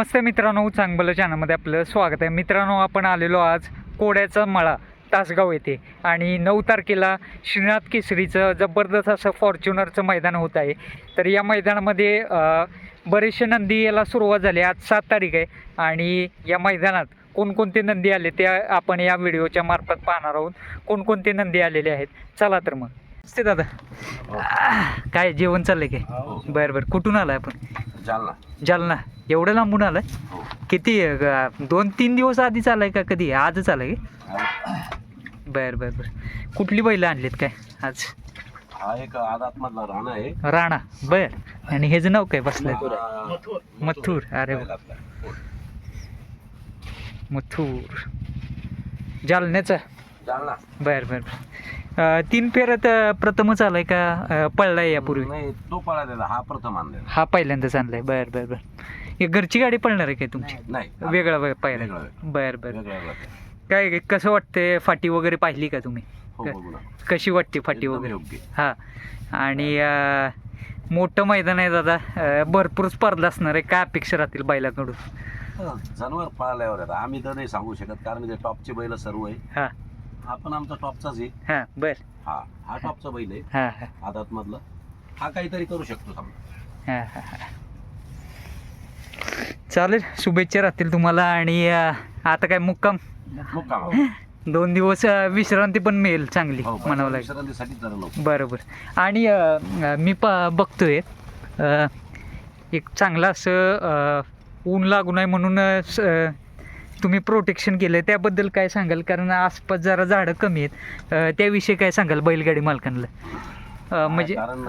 नमस्ते मित्रांनो चांगलं चॅनलमध्ये आपलं स्वागत आहे. मित्रांनो आपण आलेलो आज कोड्याचा मळा तासगाव येथे. आणि नऊ तारखेला श्रीनाथ केसरीचं जबरदस्त असं फॉर्च्युनरचं मैदान होत आहे. तर या मैदानामध्ये बरेचसे नंदी याला सुरुवात झाली. आज सात तारीख आहे. आणि या मैदानात कोणकोणते नंदी आले ते आपण या व्हिडिओच्या मार्फत पाहणार आहोत. कोणकोणते नंदी आलेले आहेत? चला तर मग. नमस्ते दादा. आह, काय जेवण चाललंय काय? बरं बरं. कुठून आलाय आपण? जालना. जालना. एवढं लांबून आलाय? हो. किती अ, ग- दोन तीन दिवस आधीच आलाय का कधी? आजच आलाय का बर बर बर. कुठली बैल आणलीत काय आज? हा एक आदात मधला राणा आहे. राणा. बर. आणि ह्याचं नाव काय बसलंय? हा, मथुर. अरे वा. बैल आपला. मथुर. जालन्याचा? जालना बर बर अ, तीन फेऱ्यात अ, प्रथमच आलाय का? अ, पळलाय यापूर्वी? नाही तो पळा हा प्रथम आणलेला. हा पहिल्यांदाच आणलाय. बर बर बर. हे घरची गाडी पळणार आहे काय तुमची? नाही वेगळा वेगळा. बर बर. वेगळा वेगळा. काय कसं वाटतंय? फाटी वगैरे पाहिली का तुम्ही? हो काय? बघू ना. कशी वाटते फाटी एकदम वगैरे? योग्य. हा. आणि अं, मोठं मैदान आहे दादा. अं, भरपूर स्पर्धा असणार आहे. काय अपेक्षा राहतील बैलाकडून? जनावर पळाल्यावर आता आम्ही तर नाही सांगू शकत कारण ते टॉपचे बैल सर्व आहे. हा. हा पण आमचा टॉपचाच आहे. हा बर. हा हा टॉपचा बैल आहे. हा हा. आदात मधला हा काहीतरी करू शकतो समजा हा हा हा. चालेल शुभेच्छा राहतील तुम्हाला आणि अं, आता काय मुक्काम? मुक्काम. दोन दिवस अं, विश्रांती पण मिळेल चांगली हो म्हणावं लागेल. विश्रांतीसाठी जरा लवकर. बरोबर. आणि अं, अं, मी पा बघतोय अं, एक चांगलं असं अं, ऊन लागू नये म्हणून अं, स- अं, तुम्ही प्रोटेक्शन केलं त्याबद्दल काय सांगाल? कारण आसपास जरा झाडं कमी आहेत. त्याविषयी काय सांगाल बैलगाडी मालकांना? म्हणजे कारण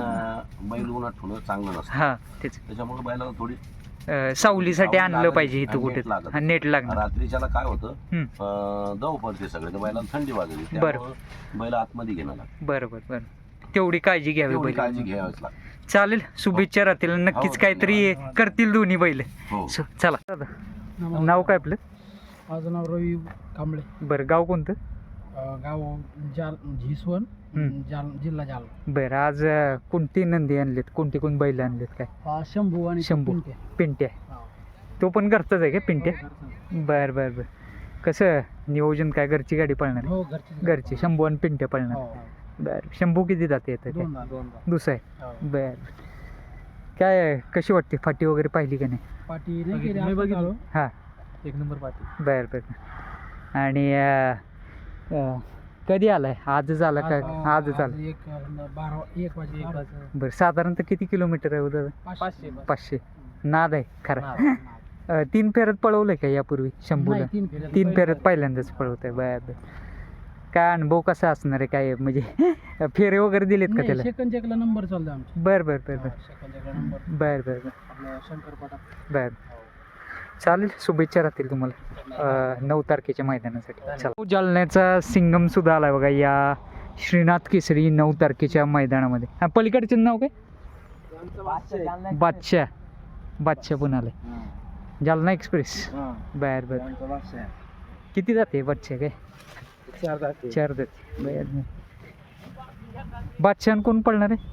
बैल उन्हात ठेवणं चांगलं नसतं. हां तेच. त्याच्यामुळे बैलाला थोडी सावलीसाठी सावली आणलं पाहिजे इथं कुठे? नेट लागणार. रात्रीच्याला काय होतं? दव पडते सगळे. बैलाला थंडी वाजली बरं. बैल आतमध्ये घेणं लागतं. बरं बरं बरं. तेवढी काळजी घ्यावी बैल काळजी घ्यावीच लागते. चालेल. शुभेच्छा राहतील. नक्कीच हो, काहीतरी. करतील दोन्ही बैल. हो. चला. नाव काय आपलं? माझं नाव रवी कांबळे बरं गाव कोणतं अं, गाव जाल झिसवण हम्म. जाल जिल्हा जालना बरं आज अं, कोणती नंदी आणलीत कोणती कोण बैल आणलीत काय हा, शंभू आणि शंभू. पिंटे. पिंट्या हा. तो पण घरचाच आहे का पिंट्या हो, घरचं. बर बर बर कसं नियोजन काय घरची गाडी पळणार आहे? हो घरची घरची शंभू आणि पिंट्या हो, पळणार हो. बर शंभू किती जाते येतं काय दोनदा दोनदा दुसरं आहे हो. बर काय? कशी वाटते फाटी वगैरे पाहिली का नाही पाटी नाही केली मी आता बघितली. हां एक नंबर पाटी बर बर. आणि अं, अं, कधी आलाय? आजच आला का? आज- आजच आज आला एक बारा एक वाजे बरं साधारणतः किती किलोमीटर आहे उद्या पाचशे पाचशे. नाद आहे खरं. अं, तीन फेऱ्यात पळवलंय का यापूर्वी शंभूला? तीन फेऱ्यात. पहिल्यांदाच. पळवतंय बर बर. काय अनुभव कसा असणार आहे? काय म्हणजे फेरे वगैरे दिलेत का त्याला? सेकंद चेकला नंबर आमचा. बर बर बर बर. सेकंद चेकला नंबर. बर बर बर. आपला बर. चालेल शुभेच्छा राहतील तुम्हाला. नऊ तारखेच्या मैदानासाठी. चला जालन्याचा सिंगम सुद्धा आलाय बघा या श्रीनाथ केसरी नऊ तारखेच्या मैदानामध्ये. हा पलीकडचे नाव काय? बादशाह. बादशाह पण आलाय. जालना एक्सप्रेस. बर बर. किती जाते बादशाह काय? चार जाते बादशाह कोण पळणार आहे?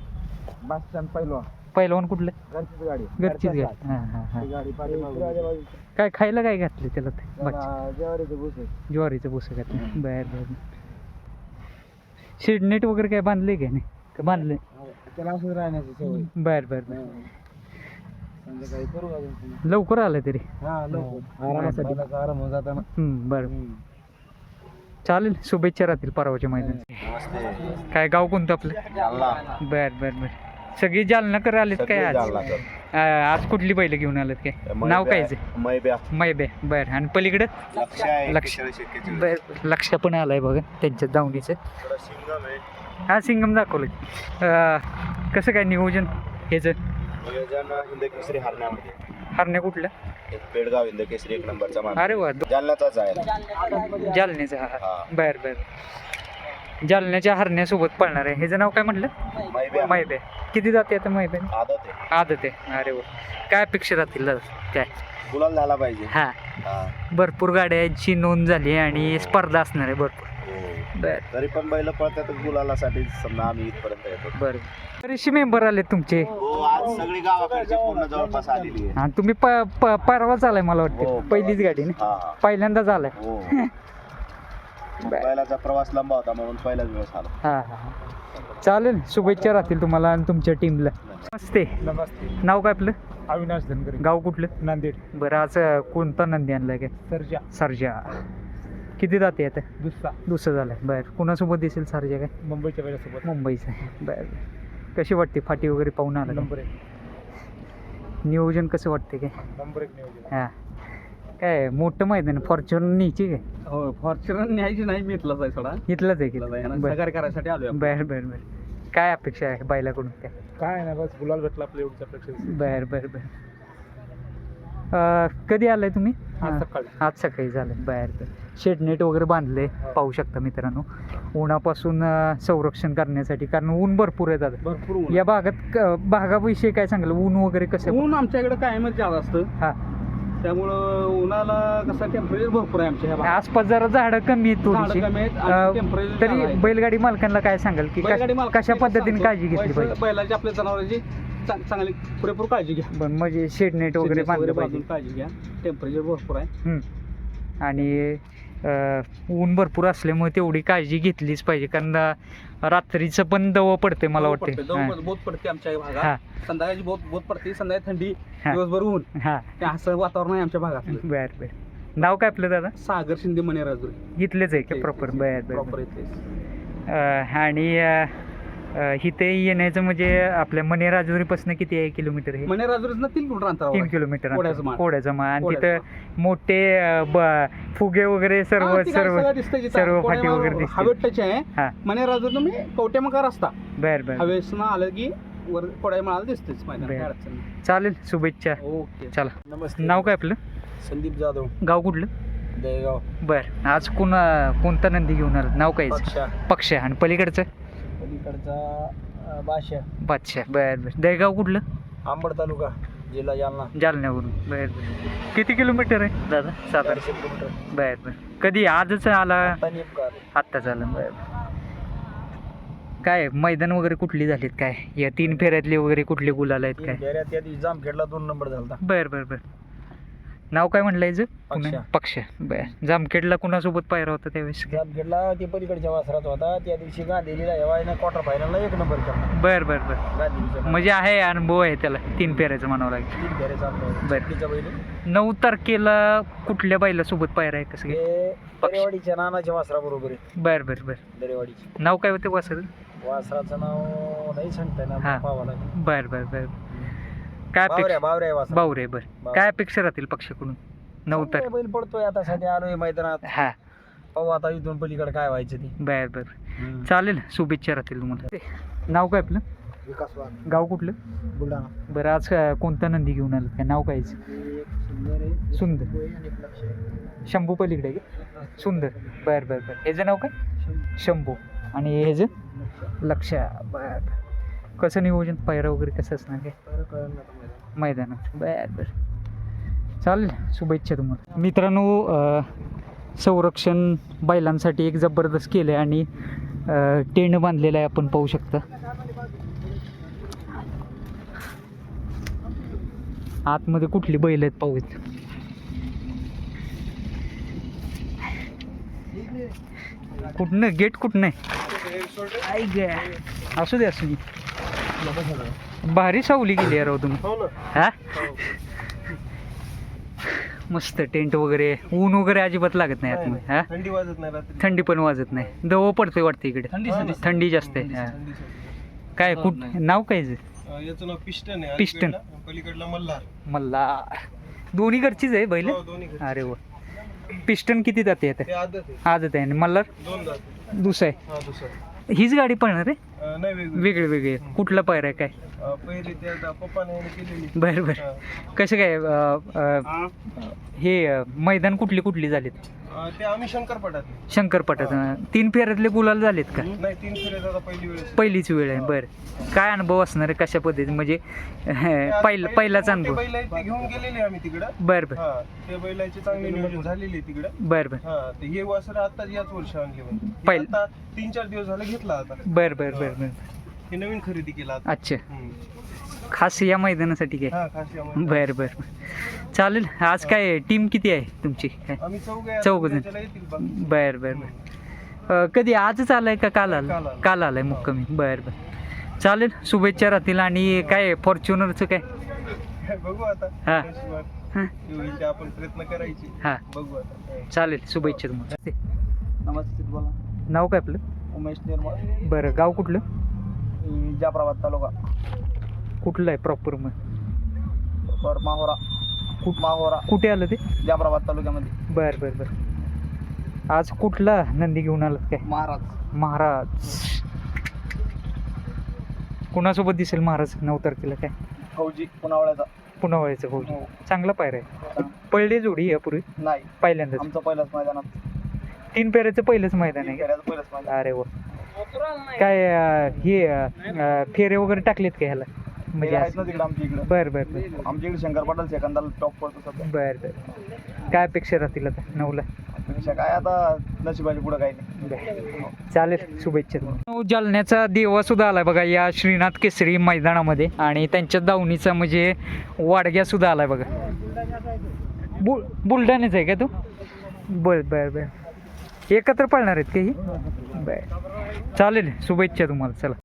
पहिलवान कुठलं? गाडी. घरचीच गाडी. हां हां हां. गाडी काय खायला काय घातलं त्याला ते? जेवारीचं भुसे ज्वारीचं भुसं घातलं बर बर. शेडनेट वगैरे काय बांधले का नाही? का बांधले त्याला असंच राहण्याची सवय. बर बर बर. संध्याकाळी करू अजून पुन्हा. लवकर आलं तरी. हा लवकर. आरामासाठी. आराम होऊन जाताना. हम्म, बरं. चालेल शुभेच्छा राहतील परवाच्या मैदान नमस्ते. काय गाव कोणतं आपलं? बर बर बर. सगळी जालनाकर आलेत काय आज. अं, आज कुठली बैल घेऊन आलेत काय? नाव काय? मैब्या मैबे बर. आणि पलीकडं? लक्ष आहे लक्ष. बर. पण आलाय बघा त्यांच्या दावणीचं. थोडा शिंगम आहे. हा सिंगम दाखवलं अं, कसं काय नियोजन ह्याचं? नियोजन हिंदकेसरी हरण्यामध्ये. हरण्या कुठलं एक पेडगाव हिंदकेसरी एक नंबरचा अरे वा. जालन्याचाच आहे. जालन्याचं हा. हा. बर बर. जालन्याच्या हरण्यासोबत पळणार आहे. ह्याचं नाव काय म्हटलं? मैबे. किती जाते आता मैबे? आदत आहे. अरे वा. काय अपेक्षा राहतील? दादा? काय? गुलाल झाला पाहिजे. हा. हा. भरपूर गाड्यांची नोंद झाली आणि स्पर्धा असणार आहे भरपूर. हो. तरी पण बैल पळतात गुलालासाठी समजा आम्ही इथपर्यंत येतो. बर. बरेचसे मेंबर आले तुमचे. हो आज सगळी गावाकडची पूर्ण जवळपास आलेली आहे. आणि तुम्ही परवाच आलाय मला हो, वाटतं पहिलीच गाडी ना? हा हा. पहिल्यांदाच आलाय हो. बैलाचा प्रवास लंबा होता म्हणून पहिलाच वेळेस आला. हा हा. चालेल शुभेच्छा राहतील तुम्हाला आणि तुमच्या टीमला नमस्ते. नमस्ते. नाव काय आपलं? अविनाश धनगरे. गाव कुठलं? नांदेड. बरं आज अं, कोणता नंदी आणलाय काय? सरजा. सरजा. किती जाते आता दुसरा. दुसरं झालंय. बरं कुणासोबत दिसेल सरजा काय? मुंबईच्या वेळेसोबत. मुंबईचं बरं बरं. कशी वाटते? फाटी वगैरे पाहून आलं? नंबर एक. नियोजन कसं वाटते काय? नंबर एक नियोजन. हां. काय मोठं मैदान फॉर्च्युनर न्यायची काय? हो फॉर्च्युनर न्यायची नाही मी इथलाच आहे थोडा इथलंच आहे की? बरं. सहकार्य करायसाठी आलोय आपण. बरं बरं बरं. काय अपेक्षा आहे बैलाकडून काय काय नाही बस गुलाल भेटला आपल्या एवढीच्या अपेक्षा बर बर बर. अं, कधी आलाय तुम्ही? आज हां. सकाळी. आज सकाळी झालं. बर बर. शेड नेट वगैरे बांधले हो. पाहू शकता मित्रांनो. उन्हापासून अं, संरक्षण करण्यासाठी कारण ऊन भरपूर आहे दादा. भरपूर ऊन. या भागात क- भागाविषयी काय सांगाल? ऊन वगैरे कसं आहे? ऊन आमच्या इकडे कायमच जास्त. असतं हा. त्यामुळं उन्हाला कसं टेम्परेचर भरपूर आहे आमच्या ह्या भागात. आसपास जरा झाडं कमी आहेत थोडीशी कमी आहेत अं, आणि temperature तरी आहे. बैलगाडी मालकांना काय सांगाल की बैलगाडी कश- पद्धतीने सांगतो, काळजी घेतली बैल- पाहिजे? बैलाची आपल्या जनावरांची चांगली पुरेपूर काळजी घ्या. पण म्हणजे शेड नेट वगैरे बांधलं पाहिजे. काळजी घ्या. टेम्परेचर भरपूर आहे. हम्म. आणि ऊन भरपूर असल्यामुळे तेवढी काळजी घेतलीच पाहिजे. कारण रात्रीचं पण दव पडते मला वाटते बहुत पडते आमच्या. भागात. संध्याकाळची बहुत बहुत पडते संध्याकाळी थंडी. दिवसभर ऊन. हा. असं वातावरण आहे आमच्या भागात बर बर. नाव काय आपलं दादा? सागर शिंदे मनेराजुरी. इथलेच आहे का प्रॉपर बर बर आणि इथे येण्याचं म्हणजे आपल्या मनेराजुरीपासून किती आहे किलोमीटर हे? मनेराजुरीच ना तीन किलोमीटर अंतरावर तीन आहे. किलोमीटर कोड्याचं अंतर. माळ. कोड्याचं माळ. आणि तिथं मोठे अं, ब- फुगे वगैरे सर्व हा, ती काय सर्व सगळं दिसतंय जिथं. सर्व कोड्या फाटी माळ वगैरे दिसते हवेत टच आहे. हा. मनेराजुरी मी कवटेमका रस्ता. बर बर. हवेसनं आलं की वर कोड्या माळाला दिसतेच मैदान. बरं. काय अडचण नाही. चालेल शुभेच्छा. ओके. चला. नमस्ते. नाव काय आपलं? संदीप जाधव. गाव कुठलं? दहेगाव बर. आज कोण कोणता नंदी घेऊन आलं? नाव काय पक्षा. पक्ष. आहे आणि पलीकडचं? पलीकडचा बादशाह. बादशाह बर बर. दहेगाव कुठलं? आंबड तालुका जिल्हा जालना. जालन्यावरून. बर बर. किती किलोमीटर आहे? दादा साधारण चारशे किलोमीटर. बर बर. कधी आजच आला? आता नेमका आत्ताच आला बर काय मैदान वगैरे कुठली झालीत काय? या तीन फेऱ्यातले वगैरे कुठले गुलाल आहेत काय? फेऱ्यात त्या दिवशी जामखेडला दोन नंबर झाला बर बर बर. नाव काय म्हटलं याचं पक्ष. पुन्हा? पक्ष. बर. जामखेडला कुणासोबत पायरा होता त्यावेळेस? जामखेडला ते पलीकडच्या वासरात होता. त्या दिवशी गांधीला येवायनं क्वार्टर फायनलला एक नंबर केला. बर बर बर. म्हणजे आहे अनुभव आहे त्याला. तीन फेऱ्याचं म्हणावं लागेल. तीन बरं. बैल नऊ तारखेला कुठल्या बाईला सोबत पायरा आहे कसं. दरेवाडीच्या नानाच्या वासरा बरोबर आहे. बर बर बर. दरेवाडीची नाव काय होते वासर वासराचं नाव नाही सांगता. ना लागेल. बर बर बर. काय बावऱ्या अपेक्षा बावऱ्या वासरा बावरे बर. काय अपेक्षा राहतील पक्षाकडून? नऊ चांगला तारीख बैल पडतोय आता सध्या आलोय मैदानात. हा. पाहू आता इथून पलीकडे काय व्हायचं ते. बर बर. चालेल शुभेच्छा राहतील तुम्हाला. नाव काय आपलं? विकास वाघ. गाव कुठलं? बुलढाणा. बरं आज अं, कोणता नंदी घेऊन आलं काय नाव काय याचं? एक सुंदर आहे सुंदर. शंभू पलीकडे आहे का? सुंदर. बर बर बर. ह्याचं नाव काय? शंभू. आणि ह्याचं? लक्ष. बर. कसं नियोजन? पायरा वगैरे कसं असणार काय. मैदानात. बर बर. चालेल शुभेच्छा तुम्हाला. मित्रांनो संरक्षण बैलांसाठी एक जबरदस्त केलं आहे आणि टेंट बांधलेलं आहे आपण पाहू शकता. आतमध्ये कुठली बैल आहेत पाहूत कुठनं? गेट कुठनं आहे. असू दे असू दे. भारी सावली गेली आहे राव तुम्ही. हो हा? मस्त टेंट वगैरे ऊन वगैरे अजिबात लागत नाही आतमध्ये हा? थंडी वाजत नाही रात्री. थंडी पण वाजत नाही. दव पडते वाटते इकडे. थंडी थंडी जास्त आहे. काय कुठ नाव काय आहे? याचं नाव पिस्टन आहे. पिस्टन. पलीकडला मल्हार. मल्हार. दोन्ही घरचीच आहे बैल? हो. अरे वा. पिस्टन किती जाते आता ते आदत आहे. आजच आहे. आणि मल्हार? दुसरं हा दुसरं आहे. हीच गाडी पळणार आहे? नाही वेगळी वेगळे. वेगळे कुठला पायरा आहे काय? अं, पहिले ते आता पप्पाने ह्याने केलेली. बरं बरं. कसं काय अं, अं, हे अं, मैदान कुठली कुठली झालीत? ते आम्ही शंकरपटात शंकरपटात अं, तीन फेऱ्यातले गुलाल झालेत का? नाही तीन फेऱ्यात आता पहिली वेळेस पहिलीच वेळ आहे बरं. काय अनुभव असणार आहे कशा पद्धतीने म्हणजे आता पहिला पहिले पहिलाच अनुभव. बैल आहेत ते घेऊन गेलेले आम्ही तिकडं. बरं बरं. हा ते बैलाची चांगली नियोजन झालेली आहे तिकडं. बरं बरं. हा ते हे वासर आताच याच वर्षी आणले म्हणजे हे पहिल- आता तीन चार दिवस झाले घेतला आता. बरं बरं बरं बरं. हे नवीन खरेदी केला आता. अच्छा. हम्म. खास या मैदानासाठी काय? हा खास यामध्ये. बरं बरं. चालेल. आज काय टीम किती आहे तुमची? काय? आम्ही चौघ आहे. चौघ जण. त्याला येतील बघ. बरं बरं बरं. अं, कधी आजच आलाय का काल काल आलं. आलं. काल आलाय मुक्कामी. बरं बरं. चालेल. शुभेच्छा राहतील आणि काय फॉर्च्युनरचं काय? बघू आता. हा. नशिबात हां. ते आपण प्रयत्न करायचे. हां. बघू आता. चालेल. शुभेच्छा तुम्हाला. नमस्ते बोला. नाव काय आपलं? उमेश निर्मळ. बरं गाव कुठलं? जाफराबाद तालुका. कुठलं आहे प्रॉपर मग? बर माहोरा. कुठ- माहोरा? कुठे आलं ते? जाफराबाद तालुक्यामध्ये. बरं बरं बरं. आज कुठला नंदी घेऊन आलात काय? महाराज. महाराज. कुणासोबत दिसेल महाराज नऊ तारखेला काय? फौजी पुनावळ्याचा. पुन्हा व्हायचं भाऊ हो. चांगला पायरा आहे. पडली जोडी यापूर्वी नाही. पहिल्यांदाच. आमचं पहिलंच मैदानात. तीन पेऱ्याचं पहिलंच मैदान आहे. पहिलंच मैदान. अरे वा. काय अं, हे अं, फेरे वगैरे टाकलेत का ह्याला? म्हणजे फेऱ्या आहेत असं? ना तिकडे आमच्या इकडे. बरं बरं बरं. आमच्या इकडे शंकर पटेल सेकंदाला टॉप पडतो सध्या. बरं बरं. काय अपेक्षा राहतील आता नऊला? पेक्षा काय आता नशिबाची पुढं काही नाही. बरं. चालेल शुभेच्छा तुम्हाला. जालन्याचा देवा सुद्धा आलाय बघा या श्रीनाथ केसरी मैदानामध्ये आणि त्यांच्या दावणीचा म्हणजे वाडग्या सुद्धा आलाय बघा. बुल बुलढाण्याच आहे का तू? बर बर बर. एकत्र पळणार आहेत का ही? बर. चालेल शुभेच्छा तुम्हाला. चला.